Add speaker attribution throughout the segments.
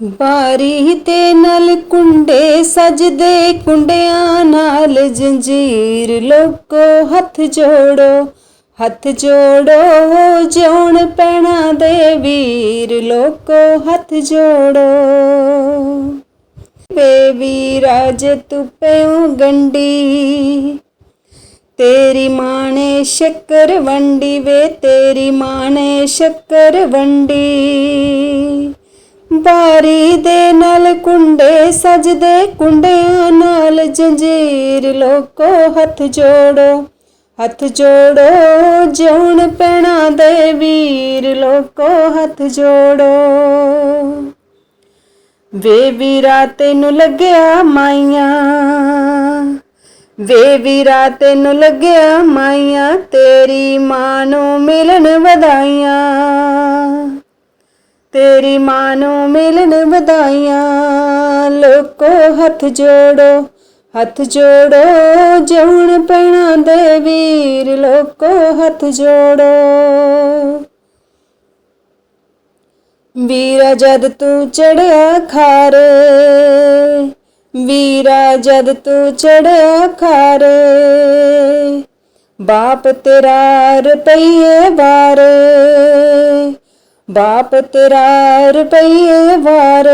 Speaker 1: ਬਾਰੀ ਤੇ ਨਾਲ ਕੁੰਡੇ ਸਜਦੇ, ਕੁੰਡਿਆਂ ਨਾਲ ਜੰਜੀਰ ਲੋਕੋ, ਹੱਥ ਜੋੜੋ ਹੱਥ ਜੋੜੋ, ਜਿਉਣ ਪੈਣਾ ਦੇ ਵੀਰ, ਲੋਕੋ, ਹੱਥ ਜੋੜੋ। ਵੇ ਵੀਰਾ ਜੇ ਤੂੰ ਪਿਓ ਗੰਡੀ ਤੇਰੀ ਮਾਂ ਨੇ ਸ਼ੱਕਰ ਵੰਡੀ, ਵੇ ਤੇਰੀ ਮਾਂ ਨੇ ਸ਼ੱਕਰ ਵੰਡੀ। ਬਾਰੀ ਦੇ ਨਾਲ ਕੁੰਡੇ ਸਜਦੇ, ਕੁੰਡਿਆਂ ਨਾਲ ਜੰਜੀਰ ਲੋਕੋ ਹੱਥ ਜੋੜੋ ਹੱਥ ਜੋੜੋ, ਜਿਉਣ ਪੈਣਾ ਦੇ ਵੀਰ ਲੋਕੋ ਹੱਥ ਜੋੜੋ। ਵੇ ਵੀਰਾ ਤੈਨੂੰ ਲੱਗਿਆ ਮਾਈਆਂ, ਵੇ ਵੀਰਾ ਤੈਨੂੰ ਲੱਗਿਆ ਮਾਈਆਂ, ਤੇਰੀ ਮਾਂ ਨੂੰ ਮਿਲਣ ਵਧਾਈਆਂ। ਤੇਰੀ ਮਾਂ ਨੂੰ ਮਿਲਣ ਵਧਾਈਆਂ। ਲੋਕੋ ਹੱਥ ਜੋੜੋ ਹੱਥ ਜੋੜੋ, ਜਿਉਣ ਪੈਣਾ ਦੇ ਵੀਰ। ਲੋਕੋ ਹੱਥ ਜੋੜੋ। ਵੀਰਾ ਜਦ ਤੂੰ ਚੜਿਆ ਖਾਰ, ਵੀਰਾ ਜਦ ਤੂੰ ਚੜਿਆ ਖਾਰੇ, ਬਾਪ ਤੇਰਾ ਰੁਪਈਏ ਵਾਰੇ। ਬਾਪ ਤੇਰਾ ਰੁਪਈਏ ਵਾਰੇ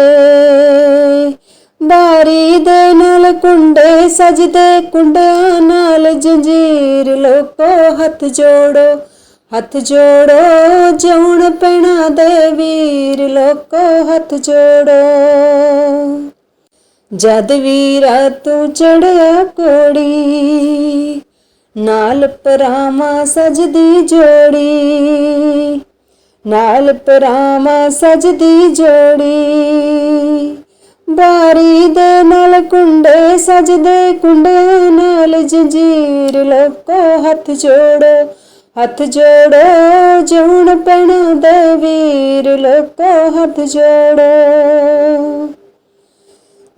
Speaker 1: ਬਾਰੀ ਦੇ ਨਾਲ ਕੁੰਡੇ ਸਜਦੇ, ਕੁੰਡਿਆਂ ਨਾਲ ਜੰਜੀਰ ਲੋਕੋ ਹੱਥ ਜੋੜੋ ਹੱਥ ਜੋੜੋ, ਜਿਉਣ ਪੈਣਾ ਦੇ ਵੀਰ ਲੋਕੋ ਹੱਥ ਜੋੜੋ। ਜਦ ਵੀਰਾ ਤੂੰ ਚੜਿਆ ਕੋੜੀ, ਨਾਲ ਪਰਾਮਾ ਸਜਦੀ ਜੋੜੀ ਨਾਲ ਪਰਾਮਾ ਸਜਦੀ ਜੋੜੀ। ਬਾਰੀ ਦੇ ਨਾਲ ਕੁੰਡੇ ਸਜਦੇ ਕੁੰਡੇ ਨਾਲ ਜੰਜੀਰ ਲੋਕੋ ਹੱਥ ਜੋੜੋ। ਹੱਥ ਜੋੜੋ, ਜਿਉਣ ਪੈਣਾ ਦੇ ਵੀਰ ਲੋਕੋ ਹੱਥ ਜੋੜੋ।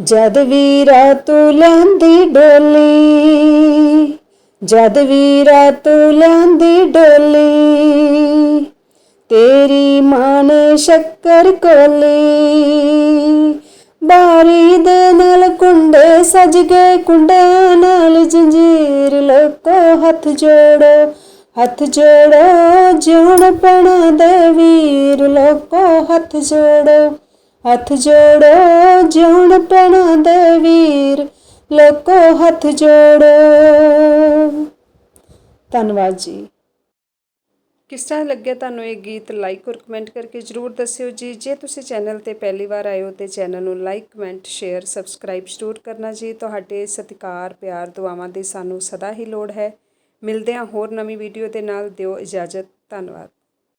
Speaker 1: ਜਦ ਵੀਰਾ ਤੂੰ ਲੈਂਦੀ ਡੋਲੀ, ਜਦ ਵੀਰਾ ਤੂੰ ਲੈਂਦੀ ਡੋਲੀ ਤੇਰੀ ਮਾਂ ਨੇ ਸ਼ੱਕਰ ਕੋਲੀ। ਬਾਰੀ ਦੇ ਨਾਲ ਕੁੰਡੇ ਸਜ ਗਏ ਕੁੰਡਿਆਂ ਨਾਲ ਜੰਜੀਰ ਲੋਕੋ ਹੱਥ ਜੋੜੋ ਹੱਥ ਜੋੜੋ, ਜਿਉਣ ਪੈਣਾ ਦੇ ਵੀਰ ਲੋਕੋ ਹੱਥ ਜੋੜੋ ਹੱਥ ਜੋੜੋ, ਜਿਉਣ ਪੈਣਾ ਦੇ ਵੀਰ ਲੋਕੋ ਹੱਥ ਜੋੜੋ। ਧੰਨਵਾਦ ਜੀ। ਕਿਸ ਤਰ੍ਹਾਂ ਲੱਗਿਆ ਤੁਹਾਨੂੰ ਇਹ ਗੀਤ? ਲਾਈਕ ਔਰ ਕਮੈਂਟ ਕਰਕੇ ਜਰੂਰ ਦੱਸਿਓ ਜੀ। ਜੇ ਤੁਸੀਂ ਚੈਨਲ ਤੇ ਪਹਿਲੀ ਵਾਰ ਆਏ ਹੋ ਤੇ ਚੈਨਲ ਨੂੰ ਲਾਈਕ ਕਮੈਂਟ ਸ਼ੇਅਰ ਸਬਸਕ੍ਰਾਈਬ ਜ਼ਰੂਰ ਕਰਨਾ ਜੀ। ਤੁਹਾਡੇ ਸਤਿਕਾਰ, ਪਿਆਰ ਦੁਆਵਾਂ ਦੀ ਸਾਨੂੰ ਸਦਾ ਹੀ ਲੋੜ ਹੈ। ਮਿਲਦੇ ਹਾਂ ਹੋਰ ਨਵੀਂ ਵੀਡੀਓ ਦੇ ਨਾਲ। ਦਿਓ ਇਜਾਜ਼ਤ। ਧੰਨਵਾਦ।